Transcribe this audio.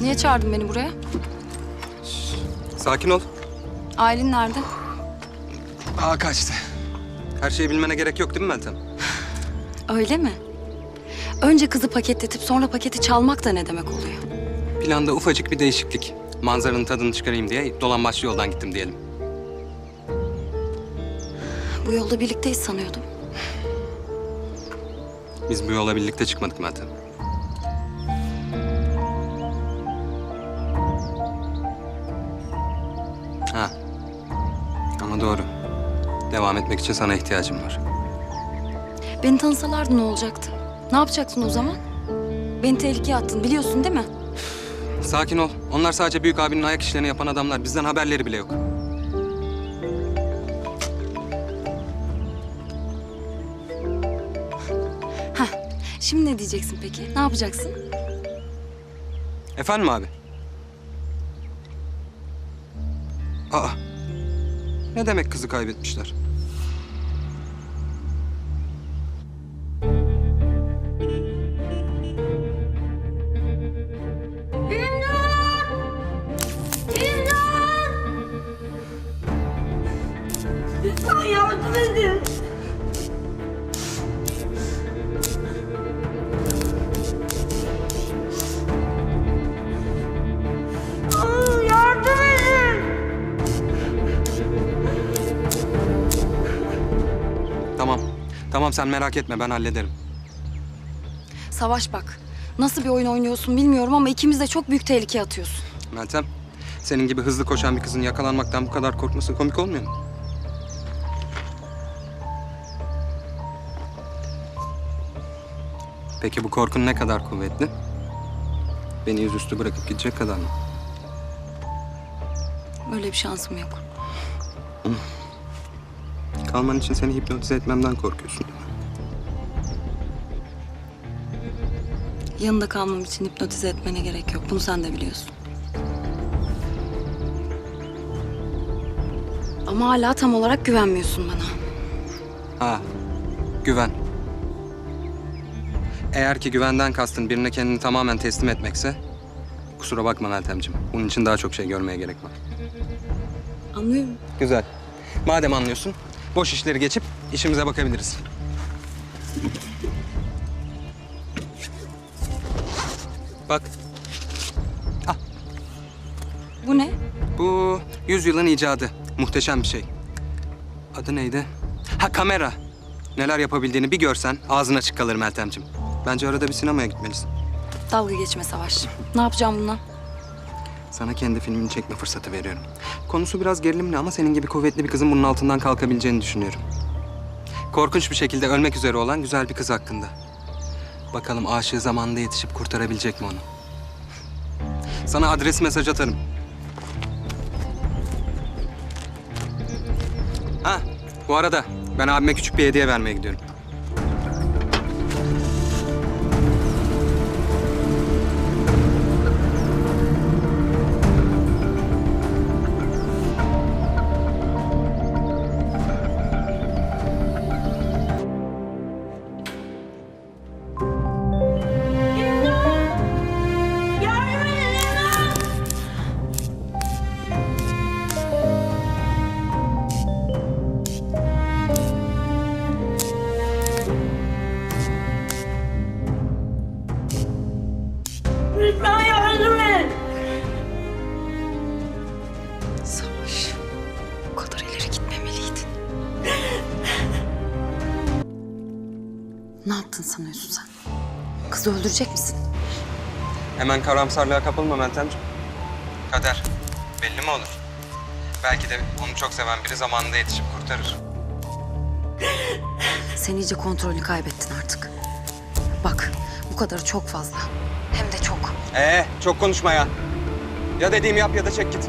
Niye çağırdın beni buraya? Sakin ol. Aylin nerede? Aa kaçtı. Her şeyi bilmene gerek yok değil mi Meltem? Öyle mi? Önce kızı paketletip sonra paketi çalmak da ne demek oluyor? Planda ufacık bir değişiklik. Manzaranın tadını çıkarayım diye dolambaçlı yoldan gittim diyelim. Bu yolda birlikteyiz sanıyordum. Biz bu yola birlikte çıkmadık Meltem. Devam etmek için sana ihtiyacım var. Beni tanısalardı ne olacaktı? Ne yapacaksın o zaman? Beni tehlikeye attın biliyorsun değil mi? Sakin ol. Onlar sadece büyük abinin ayak işlerini yapan adamlar. Bizden haberleri bile yok. Heh. Şimdi ne diyeceksin peki? Ne yapacaksın? Efendim abi? Aa. Ne demek kızı kaybetmişler? Lütfen yardım edin. Tamam. Tamam sen merak etme ben hallederim. Savaş bak. Nasıl bir oyun oynuyorsun bilmiyorum ama ikimiz de çok büyük tehlikeye atıyorsun. Meltem, senin gibi hızlı koşan bir kızın yakalanmaktan bu kadar korkması komik olmuyor mu? Peki bu korkun ne kadar kuvvetli? Beni yüzüstü bırakıp gidecek kadar mı? Öyle bir şansım yok. Kalman için seni hipnotize etmemden korkuyorsun? Yanında kalmam için hipnotize etmene gerek yok. Bunu sen de biliyorsun. Ama hala tam olarak güvenmiyorsun bana. Ha, güven. Eğer ki güvenden kastın birine kendini tamamen teslim etmekse... ...kusura bakma Meltemciğim. Bunun için daha çok şey görmeye gerek var. Anlıyorum. Güzel. Madem anlıyorsun, boş işleri geçip işimize bakabiliriz. Bak, Bu ne? bu yüzyılın icadı. Muhteşem bir şey. Adı neydi? Ha kamera. Neler yapabildiğini bir görsen ağzın açık kalır Meltemciğim. Bence arada bir sinemaya gitmelisin. Dalga geçme Savaş. Ne yapacağım bununla? Sana kendi filmini çekme fırsatı veriyorum. Konusu biraz gerilimli ama senin gibi kuvvetli bir kızın bunun altından kalkabileceğini düşünüyorum. Korkunç bir şekilde ölmek üzere olan güzel bir kız hakkında. Bakalım aşığı zamanında yetişip kurtarabilecek mi onu? Sana adres mesaj atarım. Ha, bu arada ben abime küçük bir hediye vermeye gidiyorum. Savaş. Bu kadar ileri gitmemeliydin. ne yaptın sanıyorsun sen? Kızı öldürecek misin? Hemen karamsarlığa kapılma Meltemciğim. Kader. Belli mi olur? Belki de onu çok seven biri zamanında yetişip kurtarır. Sen iyice kontrolünü kaybettin artık. Bak bu kadarı çok fazla. Hem de çok. Ee, çok konuşma ya. Ya dediğimi yap ya da çek git.